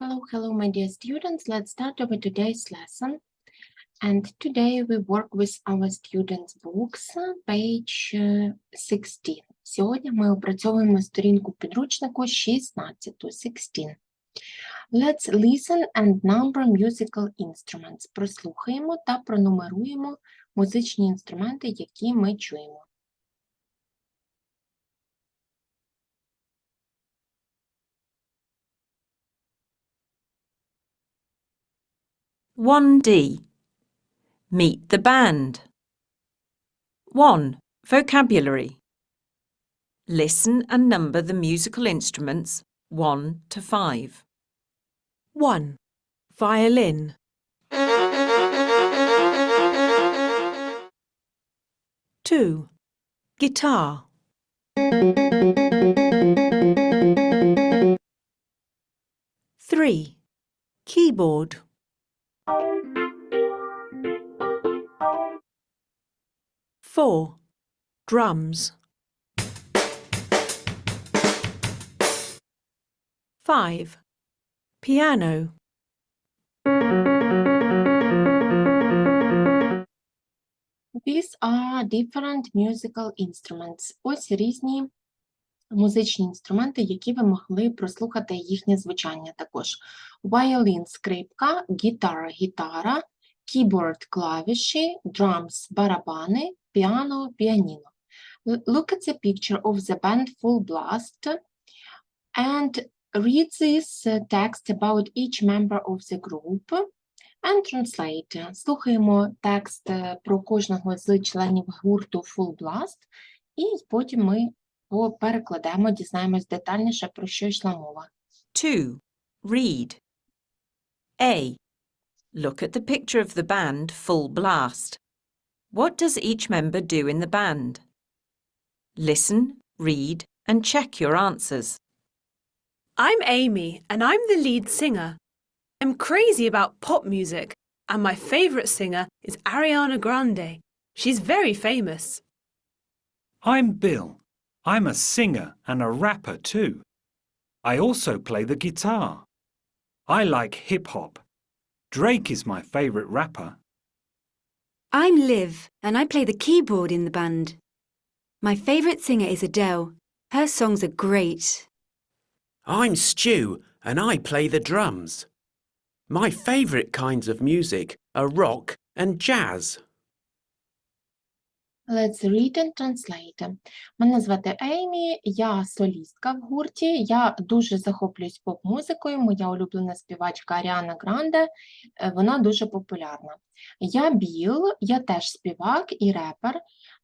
Hello, hello, my dear students. Let's start over today's lesson. And today we work with our students' books, uh, page uh, 16. Сьогодні ми опрацьовуємо сторінку підручнику 16, 16. Let's listen and number musical instruments. Прослухаємо та пронумеруємо музичні інструменти, які ми чуємо. One D. Meet the band. 1. Vocabulary. Listen and number the musical instruments 1 to 5. 1. Violin. 2. Guitar. 3. Keyboard. 4. Drums. 5. Piano. These are different musical instruments. Ось різні музичні інструменти, які ви могли прослухати їхнє звучання також. Violin – скрипка, guitar – гітара, keyboard – клавіші, drums – барабани, piano – піаніно. Look at the picture of the band Full Blast and read this text about each member of the group and translate. Слухаємо текст е, про кожного з членів гурту Full Blast, і потім ми по- перекладемо, дізнаємось детальніше, про що йшла мова. 2. Read. A. Look at the picture of the band Full Blast. What does each member do in the band? Listen, read, and check your answers. I'm Amy, and I'm the lead singer. I'm crazy about pop music, and my favourite singer is Ariana Grande. She's very famous. I'm Bill. I'm a singer and a rapper too. I also play the guitar. I like hip hop. Drake is my favourite rapper. I'm Liv, and I play the keyboard in the band. My favourite singer is Adele. Her songs are great. I'm Stu and I play the drums. My favourite kinds of music are rock and jazz. Let's read and translate. Мене звати Еймі, я солістка в гурті. Я дуже захоплююсь поп-музикою. Моя улюблена співачка Аріана Гранде, е, вона дуже популярна. Я Біл, я теж співак і репер.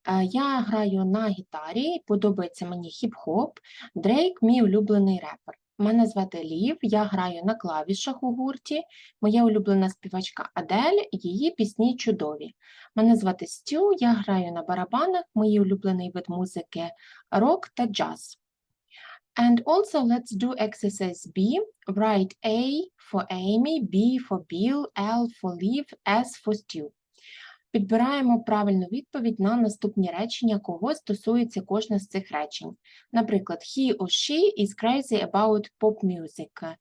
Е, Я граю на гітарі, подобається мені хіп-хоп. Дрейк мій улюблений репер. Мене звати Лів, я граю на клавішах у гурті. Моя улюблена співачка Адель, її пісні чудові. Мене звати Стю, я граю на барабанах, мій улюблений вид музики рок та джаз. And also let's do exercise B. Write A for Amy, B for Bill, L for Liv, S for Stu. Підбираємо правильну відповідь на наступні речення, кого стосується кожне з цих речень. Наприклад, he or she is crazy about pop music. Е,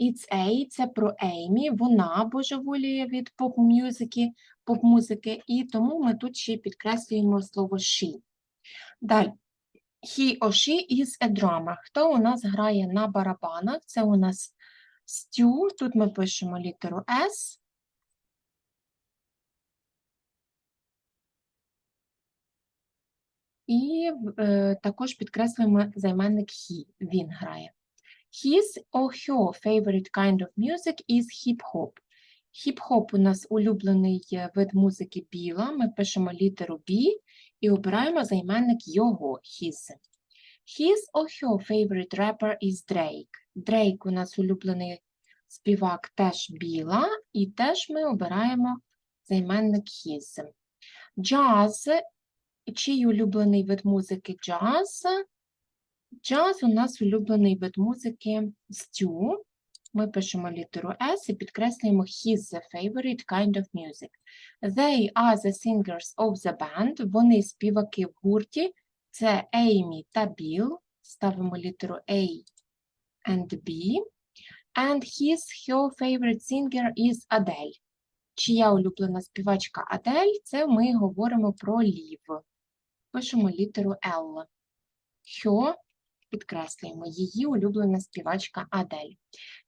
It's A – це про Еймі, вона божеволіє від поп-музики, і тому ми тут ще підкреслюємо слово she. Далі. He or she is a drummer. Хто у нас грає на барабанах? Це у нас Stu. Тут ми пишемо літеру S. І е, також підкреслюємо займенник he. Він грає. His or her favorite kind of music is hip-hop. Хіп-хоп у нас улюблений е, вид музики біла. Ми пишемо літеру B і обираємо займенник його, his. His or her favorite rapper is Drake. Drake у нас улюблений співак теж біла, і теж ми обираємо займенник his. Джаз. Чий улюблений вид музики джаз? Джаз у нас улюблений вид музики Стю. Ми пишемо літеру S і підкреслюємо his the favorite kind of music. They are the singers of the band. Вони співаки в гурті. Це Еймі та Біл. Ставимо літеру A and B. And his, her favorite singer is Adele. Чия улюблена співачка Адель? Це ми говоримо про Лів. Пишемо літеру L. Her, підкреслюємо, її улюблена співачка Адель.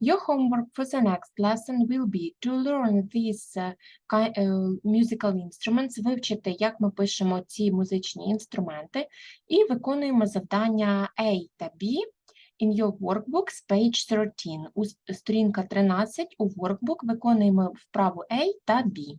Your homework for the next lesson will be to learn these ki- uh, musical instruments, вивчити, як ми пишемо ці музичні інструменти, і виконуємо завдання A та B in your workbooks, page 13. У сторінка 13 у workbook виконуємо вправу A та B.